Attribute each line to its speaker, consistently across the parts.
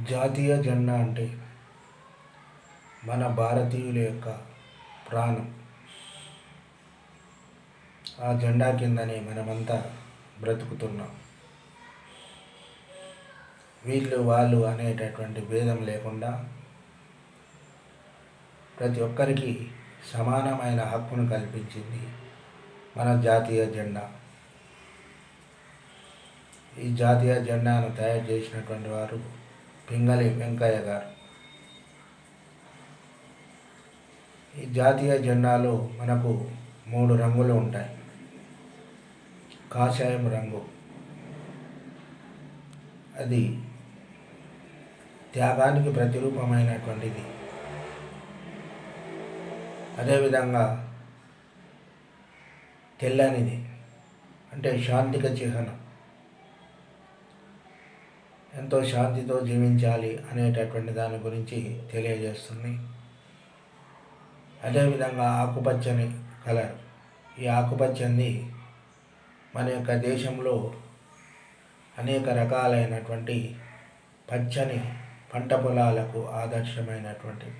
Speaker 1: జాతీయ జెండా అంటే మన భారతీయుల యొక్క ప్రాణం. ఆ జెండా కిందనే మనమంతా బ్రతుకుతున్నాం. వీళ్ళు వాళ్ళు అనేటటువంటి భేదం లేకుండా ప్రతి ఒక్కరికి సమానమైన హక్కును కల్పించింది మన జాతీయ జెండా. ఈ జాతీయ జెండాను తయారు చేసినటువంటి వారు పింగళి వెంకయ్య గారు. ఈ జాతీయ జెండాలో మనకు మూడు రంగులు ఉంటాయి. కాషాయం రంగు అది త్యాగానికి ప్రతిరూపమైనటువంటిది. అదేవిధంగా తెల్లనిది అంటే శాంతిక చిహ్నం. ఎంతో శాంతితో జీవించాలి అనేటటువంటి దాని గురించి తెలియజేస్తుంది. అదేవిధంగా ఆకుపచ్చని కలర్. ఈ ఆకుపచ్చని మన యొక్క దేశంలో అనేక రకాలైనటువంటి పచ్చని పంట పొలాలకు ఆదర్శమైనటువంటి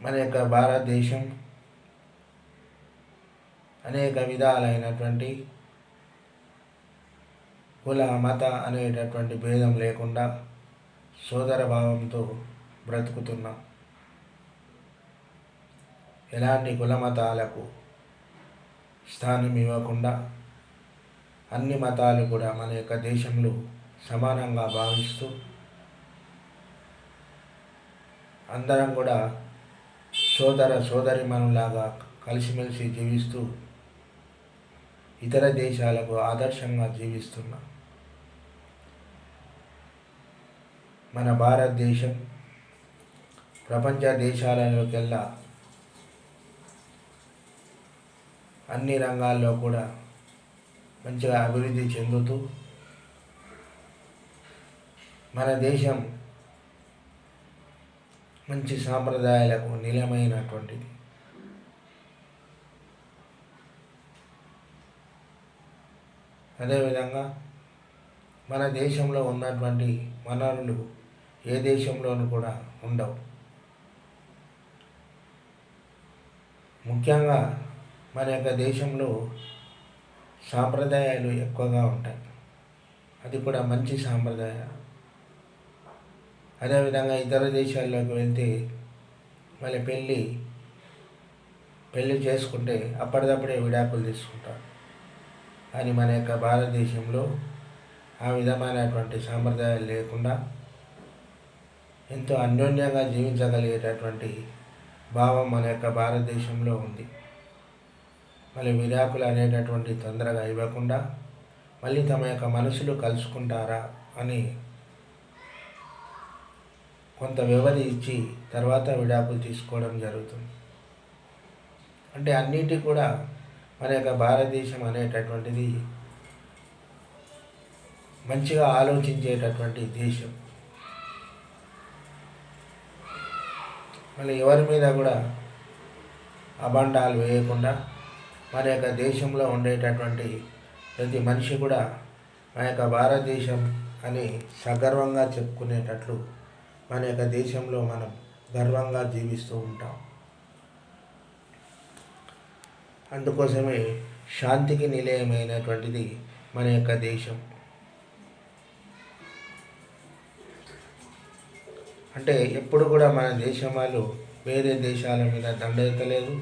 Speaker 1: మన యొక్క భారతదేశం అనేక విధాలైనటువంటి కుల మత అనేటటువంటి భేదం లేకుండా సోదర భావంతో బ్రతుకుతున్నాం. ఎలాంటి కుల మతాలకు స్థానం ఇవ్వకుండా అన్ని మతాలు కూడా మన యొక్క దేశంలో సమానంగా భావిస్తూ అందరం కూడా సోదర సోదరిమనులాగా కలిసిమెలిసి జీవిస్తూ ఇతర దేశాలకు ఆదర్శంగా జీవిస్తున్నాం. మన భారతదేశం ప్రపంచ దేశాలలోకెల్లా అన్ని రంగాల్లో కూడా మంచిగా అభివృద్ధి చెందుతూ మన దేశం మంచి సాంప్రదాయాలకు నిలమైనటువంటిది అదేవిధంగా మన దేశంలో ఉన్నటువంటి వనరులు ఏ దేశంలోనూ కూడా ఉండవు. ముఖ్యంగా మన యొక్క దేశంలో సాంప్రదాయాలు ఎక్కువగా ఉంటాయి. అది కూడా మంచి సాంప్రదాయం. అదేవిధంగా ఇతర దేశాల్లోకి వెళ్తే మళ్ళీ పెళ్ళి పెళ్ళి చేసుకుంటే అప్పటిదప్పుడే విడాకులు తీసుకుంటారు. కానీ మన యొక్క భారతదేశంలో ఆ విధమైనటువంటి సాంప్రదాయాలు లేకుండా ఎంతో అన్యోన్యంగా జీవించగలిగేటటువంటి భావం మన యొక్క భారతదేశంలో ఉంది. మళ్ళీ విడాకులు అనేటటువంటి తొందరగా ఇవ్వకుండా మళ్ళీ తమ యొక్క మనసులు కలుసుకుంటారా అని కొంత వ్యవధి ఇచ్చి తర్వాత విడాకులు తీసుకోవడం జరుగుతుంది. అంటే అన్నిటి కూడా మన యొక్క భారతదేశం అనేటటువంటిది మంచిగా ఆలోచించేటటువంటి దేశం. మళ్ళీ ఎవరి మీద కూడా అబండాలు వేయకుండా మన యొక్క దేశంలో ఉండేటటువంటి ప్రతి మనిషి కూడా మన యొక్క భారతదేశం అని సగర్వంగా చెప్పుకునేటట్లు మన యొక్క దేశంలో మనం గర్వంగా జీవిస్తూ ఉంటాం. అందుకోసమే శాంతికి నిలయమైనటువంటిది మన యొక్క దేశం. అంటే ఎప్పుడు కూడా మన దేశం వాళ్ళు వేరే దేశాల మీద దండెత్తలేదు.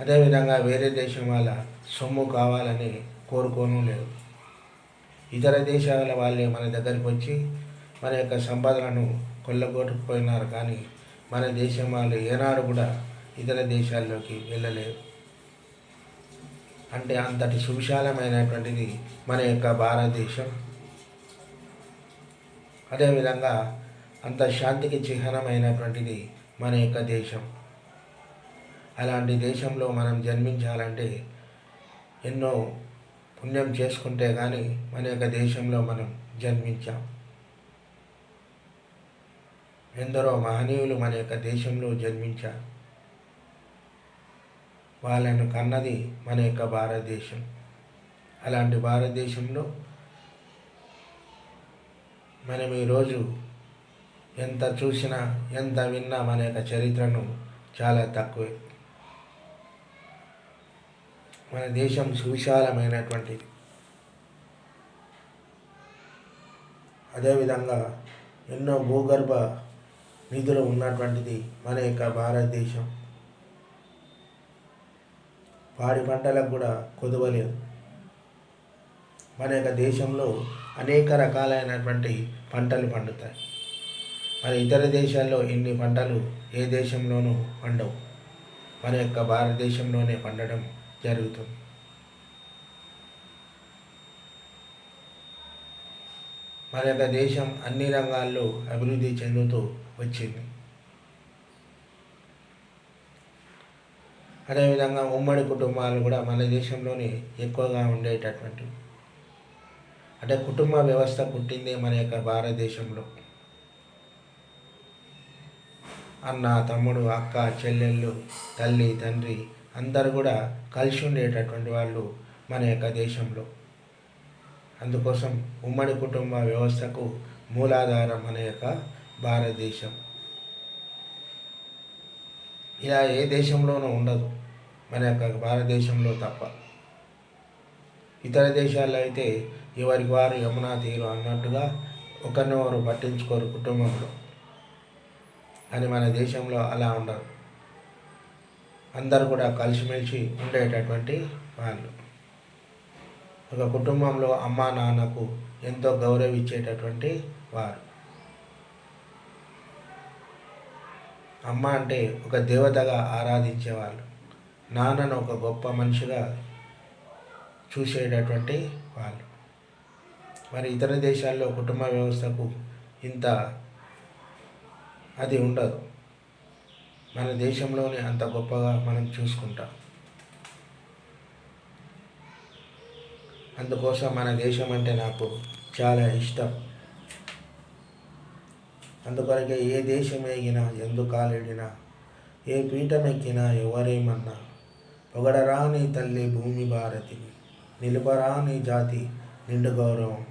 Speaker 1: అదేవిధంగా వేరే దేశం వాళ్ళ సొమ్ము కావాలని కోరుకోను లేదు. ఇతర దేశాల వాళ్ళే మన దగ్గరికి వచ్చి మన యొక్క సంపదలను కొల్లగొట్టుకుపోయినారు కానీ మన దేశం వాళ్ళు ఏనాడు కూడా ఇతర దేశాల్లోకి వెళ్ళలేదు. అంటే అంతటి సువిశాలమైనటువంటిది మన యొక్క భారతదేశం. అదేవిధంగా అంత శాంతికి చిహ్నమైనటువంటిది మన యొక్క దేశం. అలాంటి దేశంలో మనం జన్మించాలంటే ఎన్నో పుణ్యం చేసుకుంటే కానీ మన యొక్క దేశంలో మనం జన్మించాం. ఎందరో మహనీయులు మన యొక్క దేశంలో జన్మించారు. వాళ్ళను కన్నది మన యొక్క భారతదేశం. అలాంటి భారతదేశంలో మనం ఈరోజు ఎంత చూసినా ఎంత విన్నా మన యొక్క చరిత్రను చాలా తక్కువే. మన దేశం సువిశాలమైనటువంటిది. అదేవిధంగా ఎన్నో భూగర్భ నిధులు ఉన్నటువంటిది మన యొక్క భారతదేశం. పాడి పంటలకు కూడా కొదవలేదు మన యొక్క దేశంలో అనేక రకాలైనటువంటి పంటలు పండుతాయి. మరి ఇతర దేశాల్లో ఇన్ని పంటలు ఏ దేశంలోనూ పండవు. మన యొక్క భారతదేశంలోనే పండడం జరుగుతుంది. మన యొక్క దేశం అన్ని రంగాల్లో అభివృద్ధి చెందుతూ వచ్చింది. అదేవిధంగా ఉమ్మడి కుటుంబాలు కూడా మన దేశంలోనే ఎక్కువగా ఉండేటటువంటి అంటే కుటుంబ వ్యవస్థ పుట్టింది మన యొక్క భారతదేశంలో. అన్న తమ్ముడు అక్క చెల్లెళ్ళు తల్లి తండ్రి అందరు కూడా కలిసి ఉండేటటువంటి వాళ్ళు మన యొక్క దేశంలో. అందుకోసం ఉమ్మడి కుటుంబ వ్యవస్థకు మూలాధారం మన యొక్క భారతదేశం. ఇలా ఏ దేశంలోనూ ఉండదు. మన యొక్క భారతదేశంలో తప్ప. ఇతర దేశాల్లో అయితే ఎవరికి వారు యమునా తీరు అన్నట్టుగా ఒకరిని వారు పట్టించుకోరు కుటుంబంలో. అని మన దేశంలో అలా ఉండరు అందరు కూడా కలిసిమెలిసి ఉండేటటువంటి వాళ్ళు. ఒక కుటుంబంలో అమ్మా నాన్నకు ఎంతో గౌరవించేటటువంటి వారు. అమ్మ అంటే ఒక దేవతగా ఆరాధించేవాళ్ళు. నాన్నను ఒక గొప్ప మనిషిగా చూసేటటువంటి వాళ్ళు. మరి ఇతర దేశాల్లో కుటుంబ వ్యవస్థకు ఇంత అది ఉండదు. మన దేశంలోనే అంత గొప్పగా మనం చూసుకుంటాం. అందుకోసం మన దేశం అంటే నాకు చాలా ఇష్టం. అందుకొరకే ఏ దేశం ఎగినా ఎందు కాలేడినా ఏ పీఠం ఎక్కినా ఎవరేమన్నా పొగడరాని తల్లి భూమి భారతిని నిలుపరాని జాతి నిండు గౌరవం.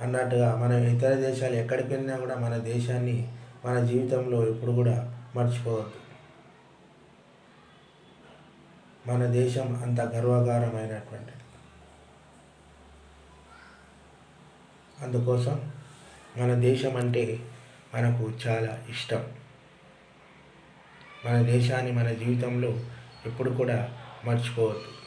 Speaker 1: అన్నట్టుగా మనం ఇతర దేశాలు ఎక్కడికి వెళ్ళినా కూడా మన దేశాన్ని మన జీవితంలో ఎప్పుడు కూడా మర్చిపోవద్దు. మన దేశం అంత గర్వకారమైనటువంటిది అందుకోసం మన దేశం అంటే మనకు చాలా ఇష్టం. మన దేశాన్ని మన జీవితంలో ఎప్పుడు కూడా మర్చిపోవద్దు.